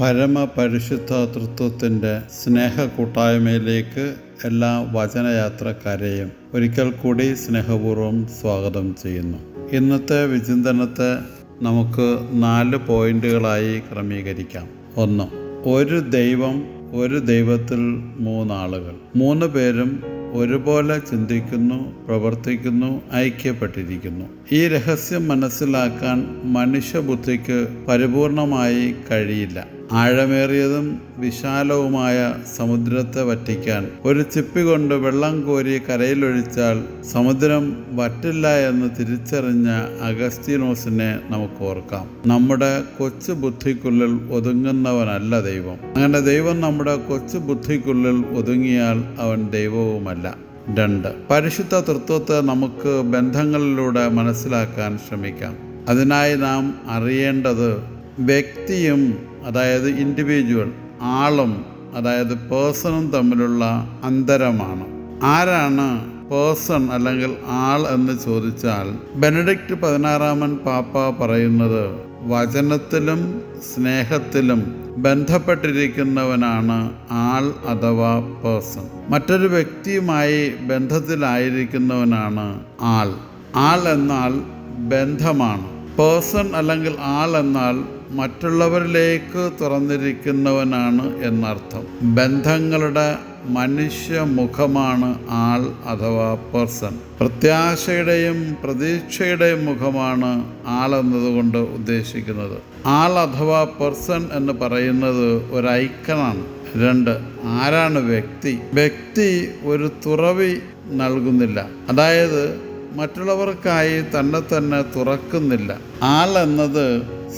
പരമപരിശുദ്ധ തൃത്വത്തിന്റെ സ്നേഹ കൂട്ടായ്മയിലേക്ക് എല്ലാ വചനയാത്രക്കാരെയും ഒരിക്കൽ കൂടി സ്നേഹപൂർവം സ്വാഗതം ചെയ്യുന്നു. ഇന്നത്തെ വിചിന്തനത്തെ നമുക്ക് നാല് പോയിന്റുകളായി ക്രമീകരിക്കാം. ഒന്ന് ഒരു ദൈവം ഒരു ദൈവത്തിൽ മൂന്നാളുകൾ. മൂന്ന് പേരും ഒരുപോലെ ചിന്തിക്കുന്നു പ്രവർത്തിക്കുന്നു ഐക്യപ്പെട്ടിരിക്കുന്നു. ഈ രഹസ്യം മനസ്സിലാക്കാൻ മനുഷ്യബുദ്ധിക്ക് പരിപൂർണമായി കഴിയില്ല. ആഴമേറിയതും വിശാലവുമായ സമുദ്രത്തെ വറ്റിക്കാൻ. ഒരു ചിപ്പി കൊണ്ട് വെള്ളം കോരി കരയിലൊഴിച്ചാൽ സമുദ്രം വറ്റില്ല എന്ന് തിരിച്ചറിഞ്ഞ അഗസ്തീനോസിനെ നമുക്ക് ഓർക്കാം. നമ്മുടെ കൊച്ചു ബുദ്ധിക്കുള്ളിൽ ഒതുങ്ങുന്നവനല്ല ദൈവം. അങ്ങനെ ദൈവം നമ്മുടെ കൊച്ചു ബുദ്ധിക്കുള്ളിൽ ഒതുങ്ങിയാൽ അവൻ ദൈവവുമല്ല. രണ്ട്. പരിശുദ്ധ തൃത്വത്തെ നമുക്ക് ബന്ധങ്ങളിലൂടെ മനസ്സിലാക്കാൻ ശ്രമിക്കാം. അതിനായി നാം അറിയേണ്ടത് വ്യക്തിയും അതായത് ഇൻഡിവിജ്വൽ ആളും അതായത് പേഴ്സണും തമ്മിലുള്ള അന്തരമാണ്. ആരാണ് പേഴ്സൺ അല്ലെങ്കിൽ ആൾ എന്ന് ചോദിച്ചാൽ ബെനഡിക്റ്റ് പതിനാറാമൻ പാപ്പ പറയുന്നത് വചനത്തിലും സ്നേഹത്തിലും ബന്ധപ്പെട്ടിരിക്കുന്നവനാണ് ആൾ അഥവാ പേഴ്സൺ മറ്റൊരു വ്യക്തിയുമായി ബന്ധത്തിലായിരിക്കുന്നവനാണ് ആൾ. ആൾ എന്നാൽ ബന്ധമാണ്. പേഴ്സൺ അല്ലെങ്കിൽ ആൾ എന്നാൽ മറ്റുള്ളവരിലേക്ക് തുറന്നിരിക്കുന്നവനാണ് എന്നർത്ഥം. ബന്ധങ്ങളുടെ മനുഷ്യ മുഖമാണ് ആൾ അഥവാ പേഴ്സൺ. പ്രത്യാശയുടെയും പ്രതീക്ഷയുടെയും മുഖമാണ് ആൾ എന്നതുകൊണ്ട് ഉദ്ദേശിക്കുന്നത്. ആൾ അഥവാ പേഴ്സൺ എന്ന് പറയുന്നത് ഒരു ഐക്കണാണ്. രണ്ട് ആരാണ് വ്യക്തി? വ്യക്തി ഒരു തുറവി നൽകുന്നില്ല. അതായത് മറ്റുള്ളവർക്കായി തന്നെ തന്നെ തുറക്കുന്നില്ല. ആൾ എന്നത്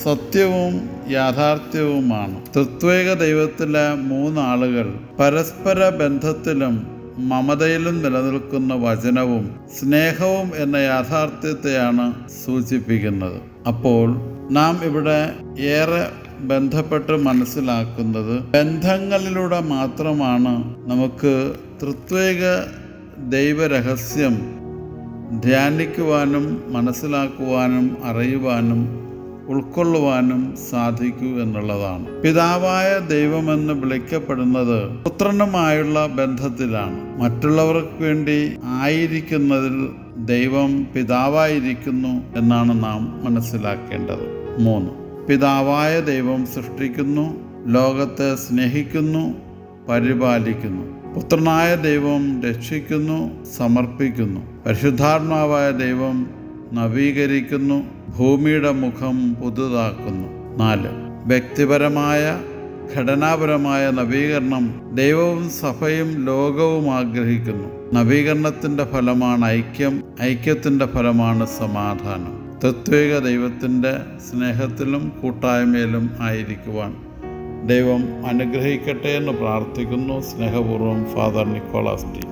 സത്യവും യാഥാർത്ഥ്യവുമാണ്. തൃത്വേക ദൈവത്തിലെ മൂന്നാളുകൾ പരസ്പര ബന്ധത്തിലും മമതയിലും നിലനിൽക്കുന്ന വചനവും സ്നേഹവും എന്ന യാഥാർത്ഥ്യത്തെയാണ് സൂചിപ്പിക്കുന്നത്. അപ്പോൾ നാം ഇവിടെ ഏറെ ബന്ധപ്പെട്ട് മനസ്സിലാക്കുന്നത് ബന്ധങ്ങളിലൂടെ മാത്രമാണ് നമുക്ക് തൃത്വേക ദൈവരഹസ്യം ധ്യാനിക്കുവാനും മനസ്സിലാക്കുവാനും അറിയുവാനും ഉൾക്കൊള്ളുവാനും സാധിക്കൂ എന്നുള്ളതാണ്. പിതാവായ ദൈവമെന്ന് വിളിക്കപ്പെടുന്നത് പുത്രനുമായുള്ള ബന്ധത്തിലാണ്. മറ്റുള്ളവർക്ക് വേണ്ടി ആയിരിക്കുന്നതിൽ ദൈവം പിതാവായിരിക്കുന്നു എന്നാണ് നാം മനസ്സിലാക്കേണ്ടത്. മൂന്ന്. പിതാവായ ദൈവം സൃഷ്ടിക്കുന്നു ലോകത്തെ സ്നേഹിക്കുന്നു പരിപാലിക്കുന്നു. പുത്രനായ ദൈവം രക്ഷിക്കുന്നു സമർപ്പിക്കുന്നു. പരിശുദ്ധാത്മാവായ ദൈവം നവീകരിക്കുന്നു ഭൂമിയുടെ മുഖം പുതുതാക്കുന്നു. നാല് വ്യക്തിപരമായ ഘടനാപരമായ നവീകരണം ദൈവവും സഭയും ലോകവും ആഗ്രഹിക്കുന്നു. നവീകരണത്തിന്റെ ഫലമാണ് ഐക്യം ഐക്യത്തിന്റെ ഫലമാണ് സമാധാനം. തത്വിക ദൈവത്തിന്റെ സ്നേഹത്തിലും കൂട്ടായ്മയിലും ആയിരിക്കുവാൻ ദൈവം അനുഗ്രഹിക്കട്ടെ എന്ന് പ്രാർത്ഥിക്കുന്നു. സ്നേഹപൂർവം ഫാദർ നിക്കോളാസ് ടി.